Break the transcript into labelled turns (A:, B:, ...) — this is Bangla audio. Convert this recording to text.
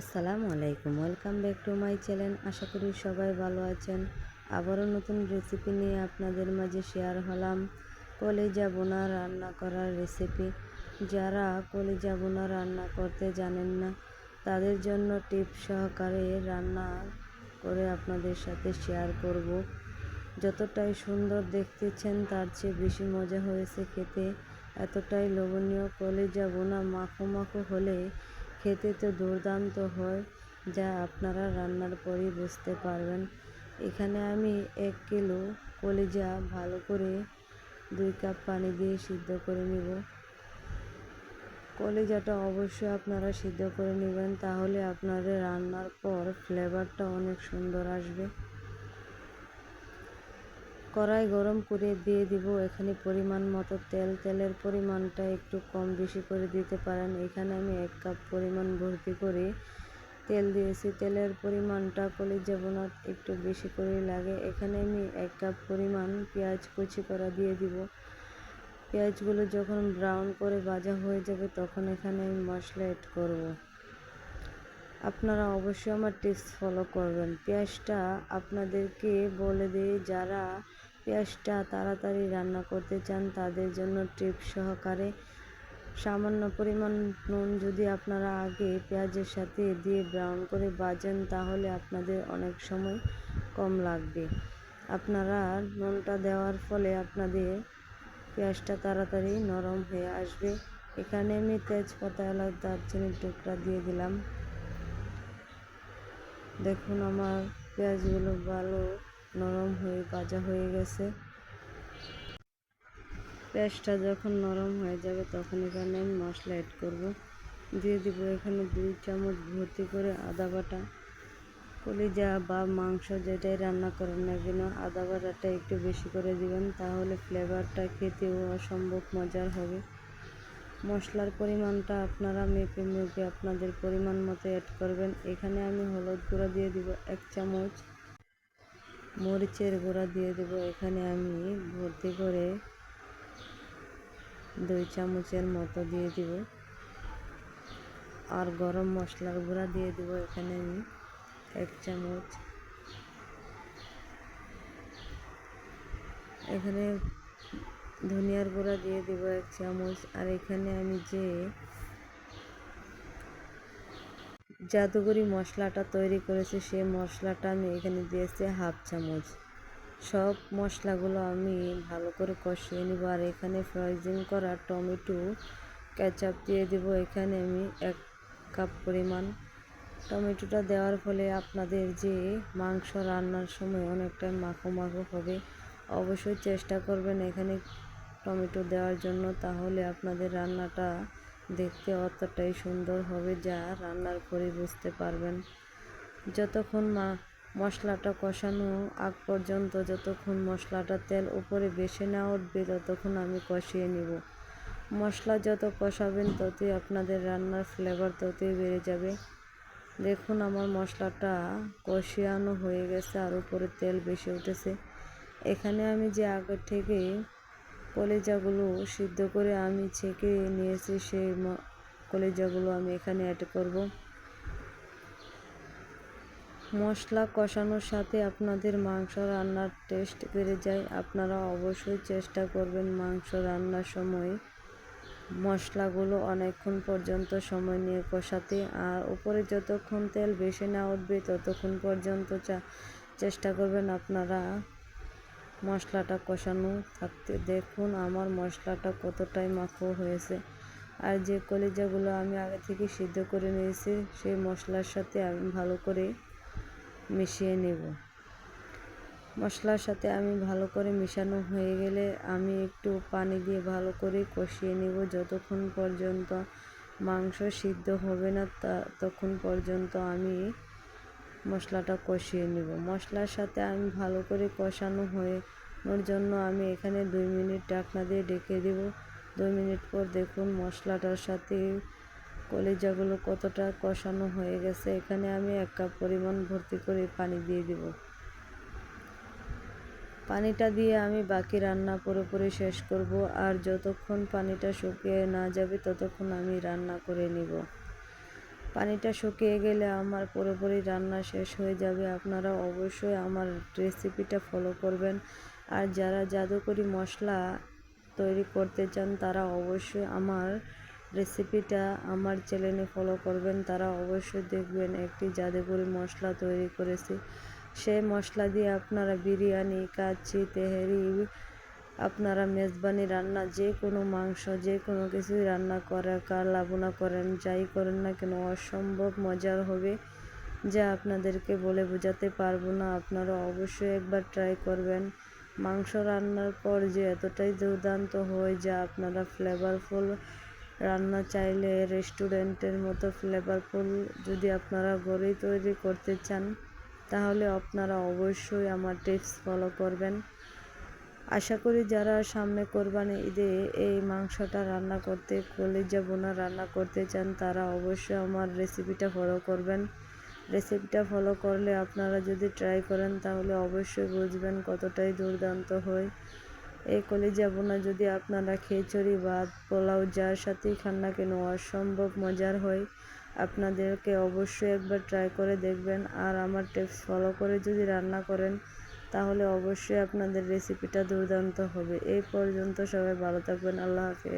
A: আসসালামু আলাইকুম, welcome back to my channel. আশা করি সবাই ভালো আছেন। আবারও নতুন রেসিপি নিয়ে আপনাদের মাঝে শেয়ার হলাম। কলেজা বোনা রান্না করার রেসিপি যারা কলেজা বোনা রান্না করতে জানেন না, তাদের জন্য টিপ সহকারে রান্না করে আপনাদের সাথে শেয়ার করব। যতটাই সুন্দর দেখতেছেন, তার চেয়ে বেশি মজা হয়েছে খেতে। এতটাই লোভনীয় কলেজা বোনা মাখো মাখো হলে খেতে তো দুর্দান্ত হয়, যা আপনারা রান্নার পরই বুঝতে পারবেন। এখানে আমি এক কিলো কলিজা ভালো করে দুই কাপ পানি দিয়ে সিদ্ধ করে নিব। কলিজাটা অবশ্যই আপনারা সিদ্ধ করে নেবেন, তাহলে আপনাদের রান্নার পর ফ্লেভারটা অনেক সুন্দর আসবে। কড়াই গরম করে দিয়ে দিব। এখানে পরিমাণ মতো তেল। তেলের পরিমাণটা একটু কম বেশি করে দিতে পারেন। এখানে আমি এক কাপ পরিমাণ ভর্তি করে তেল দিয়েছি। তেলের পরিমাণটা কলিজা বোনা একটু বেশি করে লাগে। এখানে আমি এক কাপ পরিমাণ পেঁয়াজ কুচি করা দিয়ে দিব। পেঁয়াজগুলো যখন ব্রাউন করে ভাজা হয়ে যাবে, তখন এখানে আমি মশলা অ্যাড করব। আপনারা অবশ্যই আমার টিপস ফলো করবেন। পেঁয়াজটা আপনাদেরকে বলে দিই, যারা পেঁয়াজটা তাড়াতাড়ি রান্না করতে চান, তাদের জন্য টিপ সহকারে। সামান্য পরিমাণ নুন যদি আপনারা আগে পেঁয়াজের সাথে দিয়ে ব্রাউন করে বাজেন তাহলে আপনাদের অনেক সময় কম লাগবে। আপনারা নুনটা দেওয়ার ফলে আপনাদের পেঁয়াজটা তাড়াতাড়ি নরম হয়ে আসবে। এখানে আমি তেজপাতা, এলাচ, দারচিনির টুকরা দিয়ে দিলাম। দেখুন, আমার পেঁয়াজগুলো ভালো নরম হয়ে, ভাজা হয়ে গেছে। পেঁয়াজটা যখন নরম হয়ে যাবে তখন এখানে আমি মশলা অ্যাড করব। দিয়ে দিব এখানে দুই চামচ ভর্তি করে আদা বাটা। কলিজা বা মাংস যেটাই রান্না করেন না কেন, আদা বাটাটা একটু বেশি করে দিবেন, তাহলে ফ্লেভারটা খেতেও অসম্ভব মজার হবে। মশলার পরিমাণটা আপনারা মেপে মেপে আপনাদের পরিমাণ মতো অ্যাড করবেন। এখানে আমি হলুদ গুঁড়া দিয়ে দিব এক চামচ। মরিচের গুঁড়া দিয়ে দেব। এখানে আমি ভর্তি করে দুই চামচের মতো দিয়ে দিব। আর গরম মশলার গুঁড়া দিয়ে দিব। এখানে আমি এক চামচ। এখানে ধনিয়ার গুঁড়া দিয়ে দিব এক চামচ। আর এখানে আমি যে জাদুগরি মশলাটা তৈরি করেছি সেই মশলাটা আমি এখানে দিয়েছি হাফ চামচ। সব মশলাগুলো আমি ভালো করে কষিয়ে নিব আর এখানে ফ্রোজিং করা টমেটো, কেচাপ দিয়ে দেব। এখানে আমি এক কাপ পরিমাণ টমেটোটা দেওয়ার ফলে আপনাদের যে মাংস রান্নার সময় অনেকটা মাখো মাখো হবে, অবশ্যই চেষ্টা করবেন এখানে টমেটো দেওয়ার জন্য। তাহলে আপনাদের রান্নাটা দেখতে অতটাই সুন্দর হবে যা রান্নার পরে বুঝতে পারবেন। যতক্ষণ মা মশলাটা কষানো আগ পর্যন্ত যতক্ষণ মশলাটা তেল উপরে বেশি না উঠবে ততক্ষণ আমি কষিয়ে নিব। মশলা যত কষাবেন ততই আপনাদের রান্নার ফ্লেভার ততই বেড়ে যাবে। দেখুন আমার মশলাটা কষিয়ানো হয়ে গেছে আর উপরে তেল বেশি উঠেছে। এখানে আমি যে আগে থেকে কলেজাগুলো সিদ্ধ করে আমি ছেঁকে নিয়েছি সেই কলেজাগুলো আমি এখানে অ্যাড করব। মশলা কষানোর সাথে আপনাদের মাংস রান্নার টেস্ট বেড়ে যায়। আপনারা অবশ্যই চেষ্টা করবেন মাংস রান্নার সময় মশলাগুলো অনেকক্ষণ পর্যন্ত সময় নিয়ে কষাতে। আর উপরে যতক্ষণ তেল বেশি না উঠবে, ততক্ষণ পর্যন্ত চেষ্টা করবেন আপনারা মশলাটা কষানো থাকতে দেখুন আমার মশলাটা কতটাই মাখো হয়েছে। আর যে কলিজাগুলো আমি আগে থেকে সিদ্ধ করে নিয়েছি, সেই মশলার সাথে আমি ভালো করে মিশিয়ে নেব। মশলার সাথে আমি ভালো করে মিশানো হয়ে গেলে আমি একটু পানি দিয়ে ভালো করে কষিয়ে নেব। যতক্ষণ পর্যন্ত মাংস সিদ্ধ হবে না ততক্ষণ পর্যন্ত আমি মশলাটা কষিয়ে নেব। মশলার সাথে আমি ভালো করে কষানো হয়ে ওর জন্য আমি এখানে দুই মিনিট ঢাকনা দিয়ে ডেকে দেব। দুই মিনিট পর দেখুন মশলাটার সাথে কলিজাগুলো কতটা কষানো হয়ে গেছে। এখানে আমি এক কাপ পরিমাণ ভর্তি করে পানি দিয়ে দেব। পানিটা দিয়ে আমি বাকি রান্না পুরোপুরি শেষ করব। আর যতক্ষণ পানিটা শুকিয়ে না যাবে, ততক্ষণ আমি রান্না করে নিব। পানিটা শুকিয়ে গেলে আমার পুরোপুরি রান্না শেষ হয়ে যাবে। আপনারা অবশ্যই আমার রেসিপিটা ফলো করবেন। আর যারা জাদুকরি মশলা তৈরি করতে চান, তারা অবশ্যই আমার রেসিপিটা আমার চ্যানেলে ফলো করবেন। তারা অবশ্যই দেখবেন একটি জাদুকরি মশলা তৈরি করেছি। সেই মশলা দিয়ে আপনারা বিরিয়ানি, কাচ্চি, তেহেরি আপনারা মেজবানি রান্না, যে কোনো মাংস, যে কোনো কিছুই রান্না করে কার বোনা করেন, যাই করেন না কেন, অসম্ভব মজার হবে যা আপনাদেরকে বলে বোঝাতে পারব না। আপনারা অবশ্যই একবার ট্রাই করবেন। মাংস রান্নার পর যে এতটাই দুর্দান্ত হয় যা আপনারা ফ্লেভারফুল রান্না চাইলে রেস্টুরেন্টের মতো ফ্লেভারফুল যদি আপনারা ঘরেই তৈরি করতে চান, তাহলে আপনারা অবশ্যই আমার টিপস ফলো করবেন। আশা করি যারা সামনে কোরবানি ঈদে এই মাংসটা রান্না করতে, কলিজা বোনা রান্না করতে চান, তারা অবশ্যই আমার রেসিপিটা ফলো করবেন। রেসিপিটা ফলো করলে আপনারা যদি ট্রাই করেন, তাহলে অবশ্যই বুঝবেন কতটাই দুর্দান্ত হয়। এই কলিজা বোনা যদি আপনারা খিচুড়ি, ভাত, পোলাও যার সাথেই খান না কেন, অসম্ভব মজার হয়। আপনাদেরকে অবশ্যই একবার ট্রাই করে দেখবেন। আর আমার টিপস ফলো করে যদি রান্না করেন তাহলে অবশ্যই আপনাদের রেসিপিটা দুর্দান্ত হবে। এই পর্যন্ত সবাই ভালো থাকবেন আল্লাহ হাফিজ।